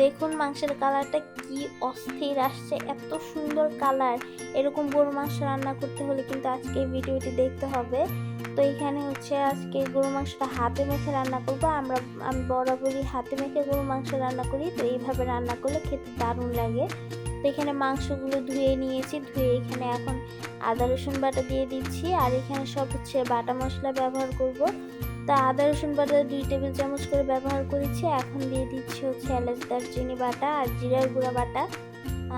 দেখুন মাংসের কালারটা কি অস্থির আসছে, এত সুন্দর কালার। এরকম গরু মাংস রান্না করতে হলে কিন্তু আজকে এই ভিডিওটি দেখতে হবে। তো এখানে হচ্ছে আজকে গরু মাংসটা হাতে মেখে রান্না করব। আমরা, আমি বরাবরই হাতে মেখে গরু মাংস রান্না করি, তো এইভাবে রান্না করলে খেতে দারুণ লাগে। এখানে মাংসগুলো ধুয়ে নিয়েছি, ধুয়ে এখানে এখন আদা, রসুন বাটা দিয়ে দিচ্ছি। আর এখানে সব হচ্ছে বাটা মশলা ব্যবহার করব। তা আদা, রসুন বাটা দুই টেবিল চামচ করে ব্যবহার করেছি। এখন দিয়ে দিচ্ছি হচ্ছে এলাচ, দারচিনি বাটা আর জিরার গুঁড়া বাটা।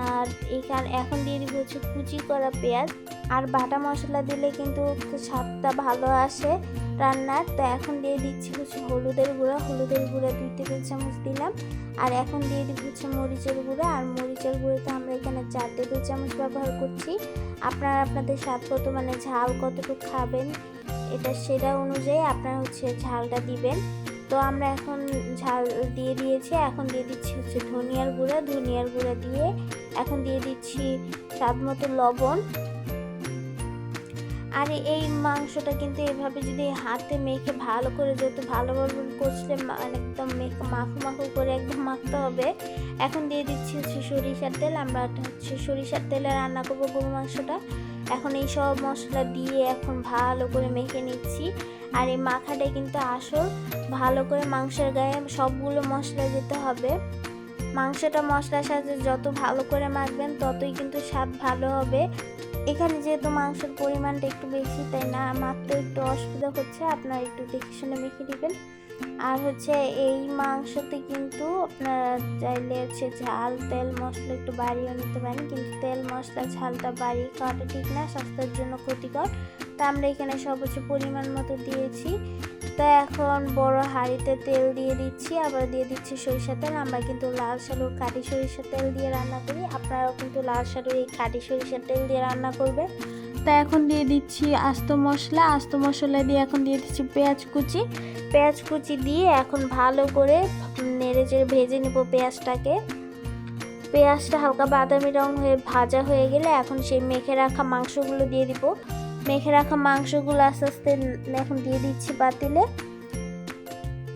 আর এখানে, এখন দিয়ে দিব হচ্ছে কুচি করা পেঁয়াজ। আর বাটা মশলা দিলে কিন্তু স্বাদটা ভালো আসে। রান্নার তো এখন দিয়ে দিচ্ছি হচ্ছে হলুদের গুঁড়া। হলুদের গুঁড়া দুই টেবিল চামচ দিলাম। আর এখন দিয়ে দিব হচ্ছে মরিচের গুঁড়া। আর মরিচের গুঁড়োতে আমরা এখানে চার টেবিল চামচ ব্যবহার করছি। আপনারা আপনাদের স্বাদ কত মানে ঝাল কতটুকু খাবেন, এটা সেটা অনুযায়ী আপনারা হচ্ছে ঝালটা দিবেন। তো আমরা এখন ঝাল দিয়ে দিয়েছি। এখন দিয়ে দিচ্ছি হচ্ছে ধনিয়ার গুঁড়া। ধনিয়ার গুঁড়া দিয়ে এখন দিয়ে দিচ্ছি স্বাদ মতো লবণ। আর এই মাংসটা কিন্তু এভাবে যদি হাতে মেখে ভালো করে যত ভালোভাবে কষলে মা- একদম মেখে মাখো মাখু করে একদম মাখতে হবে, এখন দিয়ে দিচ্ছি হচ্ছে সরিষার তেল, আমরা হচ্ছে সরিষার তেলে রান্না করব গরু মাংসটা। এখন এই সব মশলা দিয়ে এখন ভালো করে মেখে নিচ্ছি। আর এই মাখাটাই কিন্তু আসল, ভালো করে মাংসের গায়ে সবগুলো মশলা দিতে হবে। মাংসটা মশলার সাথে যত ভালো করে মাখবেন, ততই কিন্তু স্বাদ ভালো হবে। এখানে যেহেতু মাংসের পরিমাণটা একটু বেশি, তাই না? মাত্র একটু অসুবিধা হচ্ছে, আপনারা একটু দেখে শুনে মেখে দিবেন আর হচ্ছে এই মাংসতে কিন্তু আপনারা চাইলে হচ্ছে ঝাল, তেল, মশলা একটু বাড়িয়ে নিতে পারেন। কিন্তু তেল, মশলা, ঝালটা বাড়িয়ে খাওয়াটা ঠিক না, স্বাস্থ্যের জন্য ক্ষতিকর। তা আমরা এখানে সব পরিমাণ মতো দিয়েছি। তো এখন বড় হাঁড়িতে তেল দিয়ে দিচ্ছি, আবার দিয়ে দিচ্ছি সরিষা তেল। আমরা কিন্তু লাল সালুর কাঠি সরিষার তেল দিয়ে রান্না করি। আপনারাও কিন্তু লাল সালুর এই কাঠি সরিষার তেল দিয়ে রান্না করবে তা এখন দিয়ে দিচ্ছি আস্ত মশলা। আস্ত মশলা দিয়ে এখন দিয়ে দিচ্ছি পেঁয়াজ কুচি। পেঁয়াজ কুচি দিয়ে এখন ভালো করে নেড়ে চেড়ে ভেজে নেব পেঁয়াজটাকে। পেঁয়াজটা হালকা বাদামি রং হয়ে ভাজা হয়ে গেলে এখন সেই মেখে রাখা মাংসগুলো দিয়ে দিব। মেখে রাখা মাংসগুলো আস্তে আস্তে এখন দিয়ে দিচ্ছি পাতিলে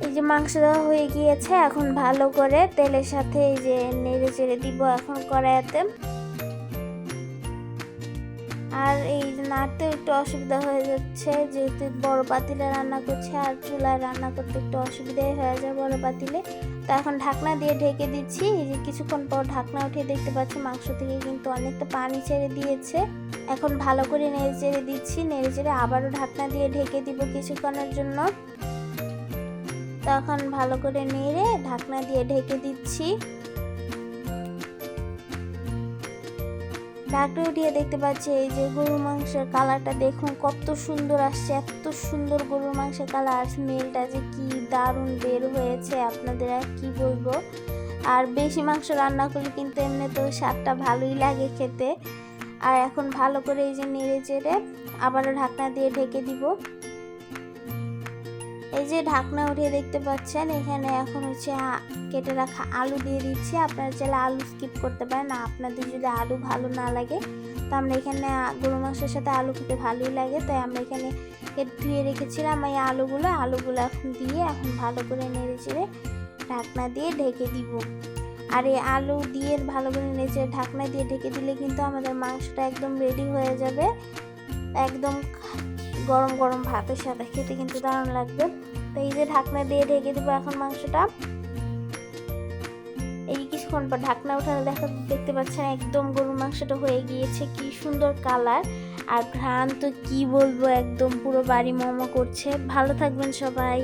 এই যে মাংস দেওয়া হয়ে গিয়েছে, এখন ভালো করে তেলের সাথে এই যে নেড়ে চেড়ে দিব এখন কড়াইতে। আর এই নাড়তে একটু অসুবিধা হয়ে যাচ্ছে, যেহেতু বড় পাতিলে রান্না করছে আর চুলায় রান্না করতে একটু অসুবিধাই হয়ে যায় বড় পাতিলে তো এখন ঢাকনা দিয়ে ঢেকে দিচ্ছি। এই যে কিছুক্ষণ পর ঢাকনা উঠে দেখতে পাচ্ছি মাংস থেকে কিন্তু অনেকটা পানি ছেড়ে দিয়েছে। এখন ভালো করে নেড়ে চেড়ে দিচ্ছি। নেড়ে চেড়ে আবারও ঢাকনা দিয়ে ঢেকে দিব কিছুক্ষণের জন্য। তখন ভালো করে নেড়ে ঢাকনা দিয়ে ঢেকে দিচ্ছি। ঢাকনা উঠিয়ে দেখতে পাচ্ছি, এই যে গরুর মাংসের কালারটা দেখুন, কত সুন্দর আসছে, এত সুন্দর গরুর মাংসের কালার। স্মেলটা যে কি দারুণ বের হয়েছে, আপনাদের আর কি বলব। আর বেশি মাংস রান্না করলে কিন্তু এমনি তো স্বাদটা ভালোই লাগে খেতে। আর এখন ভালো করে এই যে নেড়ে চেড়ে আবারও ঢাকনা দিয়ে ঢেকে দিব। এই যে ঢাকনা উঠিয়ে দেখতে পাচ্ছেন, এখানে এখন হচ্ছে কেটে রাখা আলু দিয়ে দিচ্ছি। আপনারা চাইলে আলু স্কিপ করতে পারেন। আপনাদের যদি আলু ভালো না লাগে, তো আমরা এখানে গরু মাংসের সাথে আলু খেতে ভালোই লাগে। তাই আমরা এখানে ধুয়ে রেখেছিলাম এই আলুগুলো। আলুগুলো এখন দিয়ে এখন ভালো করে নেড়ে চেড়ে ঢাকনা দিয়ে ঢেকে দিব। আর এই আলু দিয়ে ভালো করে নেড়ে ঢাকনা দিয়ে ঢেকে দিলে কিন্তু আমাদের মাংসটা একদম রেডি হয়ে যাবে। একদম গরম গরম ভাতের সাথে খেতে কিন্তু দারুণ লাগবে। তো এই যে ঢাকনা দিয়ে ঢেকে দেবো এখন মাংসটা। এই কিছুক্ষণ পর ঢাকনা উঠানো দেখা দেখতে পাচ্ছেন একদম গরুর মাংসটা হয়ে গিয়েছে, কি সুন্দর কালার। আর ঘ্রাণ তো কি বলব, একদম পুরো বাড়ি মোমো করছে। ভালো থাকবেন সবাই।